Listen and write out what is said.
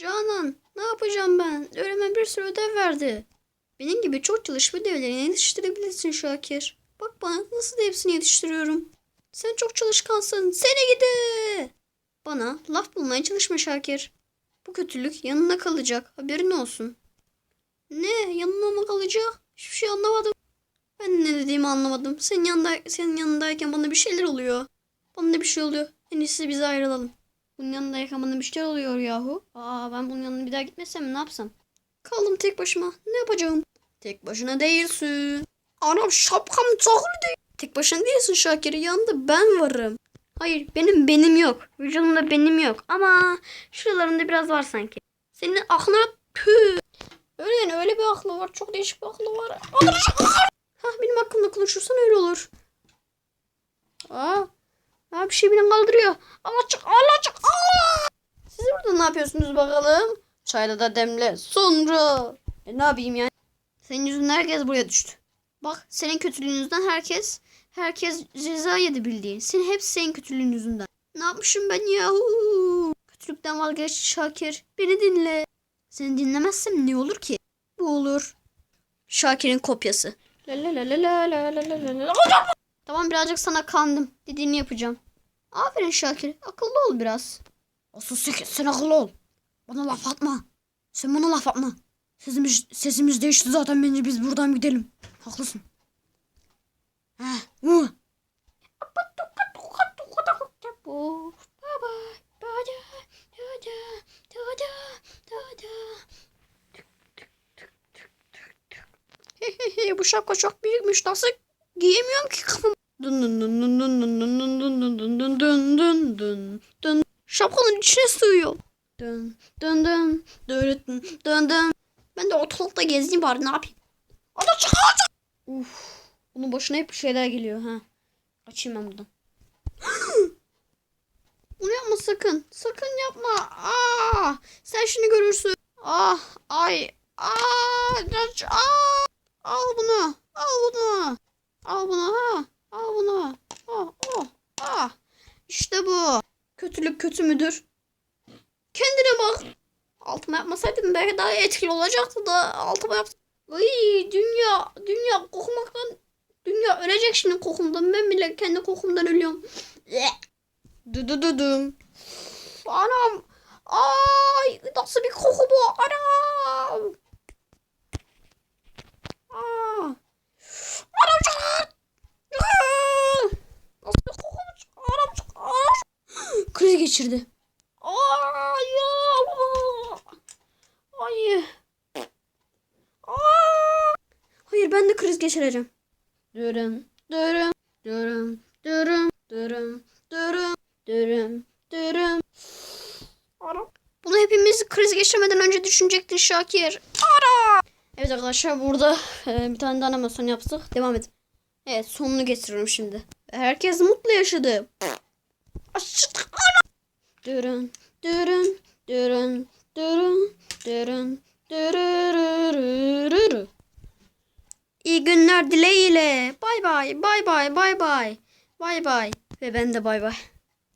Canan ne yapacağım ben? Öğretmen bir sürü ödev verdi. Benim gibi çok çalış ödevlerini yetiştirebilirsin Şakir. Bak bana nasıl da hepsini yetiştiriyorum. Sen çok çalışkansın. Seni gidi. Bana laf bulmaya çalışma Şakir. Bu kötülük yanına kalacak. Haberin olsun. Ne? Yanına mı kalacak? Hiçbir şey anlamadım. Ben ne dediğimi anlamadım. Senin yanında senin yanındayken bana bir şeyler oluyor. Bana da bir şey oluyor. En iyisi biz ayrılalım. Bunun yanındayken bana bir şeyler oluyor yahu. Aa ben bunun yanına bir daha gitmesem ne yapsam? Kaldım tek başıma. Ne yapacağım? Tek başına değilsin. Anam şapkam takılı değil. Tek başına değilsin Şakir. Yanında ben varım. Hayır benim benim yok. Vücudumda benim yok. Ama şuralarında biraz var sanki. Senin aklına pü. Öyle yani öyle bir aklı var. Çok değişik bir aklı var. Hah benim aklımda konuşursan öyle olur. Aa bir şey beni kaldırıyor. Allah çık Allah çık. Aa! Siz burada ne yapıyorsunuz bakalım? Çayla da demle. Sonra. E, ne yapayım yani? Senin yüzünden herkes buraya düştü. Bak senin kötülüğün yüzünden herkes herkes ceza yedi bildiğin. Senin hepsi senin kötülüğün yüzünden. Ne yapmışım ben yahu? Kötülükten vazgeç Şakir. Beni dinle. Seni dinlemezsem ne olur ki? Bu olur. Şakir'in kopyası. La la la la la la la la la. Tamam birazcık sana kandım. Dediğini yapacağım. Aferin Şakir. Akıllı ol biraz. Asıl sen, sen akıllı ol. Bana laf atma. Sen bana laf atma. Sesimiz, sesimiz değişti zaten bence biz buradan gidelim. Haklısın. Heh, bu. Bu şapka çok büyükmüş. Nasıl giyemiyorum ki kafam. Şapkanın içine sığıyor. Dın dın dın dın dın dın. Ben de ortalıkta gezeyim bari ne yapayım. Ana çık. Uf. Bunun başına hep bir şeyler geliyor ha. Açayım ben buradan. Bunu yapma sakın. Sakın yapma. Aa, sen şimdi görürsün. Ah, ay. Aa. Aa. Al bunu. Al bunu. Al bunu ha. Al bunu. Oh, oh, ah. İşte bu. Kötülük kötü müdür? Kendine bak. Altıma yapmasaydım belki daha etkili olacaktı da altıma yap. Ay dünya, dünya kokmaktan dünya ölecek şimdi kokumdan. Ben bile kendi kokumdan ölüyorum. Dıdıdıdım. Anam. Ay nasıl bir koku bu? Anam. Aa. Anam çok. Aa! Nasıl bir koku bu? Anam çok. Anam. Kriz geçirdi. Ay ya. Ay. Aa! Hayır ben de kriz geçireceğim. Dürüm, dürüm, dürüm, dürüm, dürüm, dürüm, dürüm, dürüm. Bunu hepimiz kriz geçirmeden önce düşünecektin Şakir. Ara. Evet arkadaşlar burada e, bir tane daha animasyon yaptık. Devam edin. Evet sonunu getiriyorum şimdi. Herkes mutlu yaşadı. Aşık. Ara. Dürüm, dürüm, dürüm, dürüm, dürüm, dürürürürürü. İyi günler dileğiyle. Bay bay, bay bay, bay bay. Bay bay. Ve ben de bay bay.